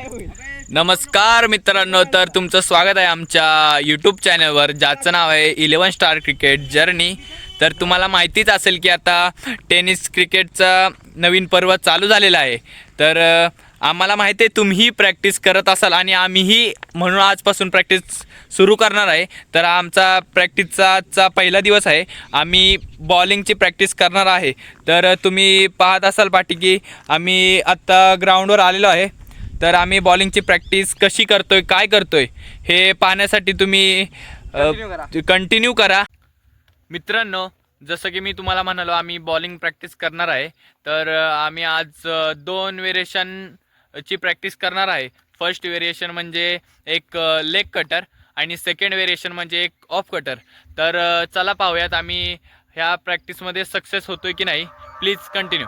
नमस्कार मित्रांनो तर तुमचं स्वागत आहे आमच्या यूट्यूब चॅनलवर ज्याचं नाव आहे इलेवन स्टार क्रिकेट जर्नी तर तुम्हाला माहितीच असेल की आता टेनिस क्रिकेटचा नवीन पर्व चालू झालेला आहे. तर आम्हाला माहिती आहे तुम्ही प्रॅक्टिस करत असाल आणि आम्हीही म्हणून आजपासून प्रॅक्टिस सुरू करणार आहे. तर आमचा प्रॅक्टिसचा आजचा पहिला दिवस आहे. आम्ही बॉलिंगची प्रॅक्टिस करणार आहे. तर तुम्ही पाहत असाल पाठी की आम्ही आत्ता ग्राउंडवर आलेलो आहे. तर आम्ही बॉलिंगची प्रॅक्टिस कशी करतोय काय करतोय हे पाहण्यासाठी तुम्ही कंटिन्यू करा. मित्रांनो जसं की मी तुम्हाला म्हणालो आम्ही बॉलिंग प्रॅक्टिस करणार आहे. तर आम्ही आज दोन व्हेरिएशनची प्रॅक्टिस करणार आहे. फर्स्ट व्हेरिएशन म्हणजे एक लेग कटर आणि सेकंड व्हेरिएशन म्हणजे एक ऑफ कटर तर चला पाहूयात आम्ही ह्या प्रॅक्टिसमध्ये सक्सेस होतोय की नाही. Please continue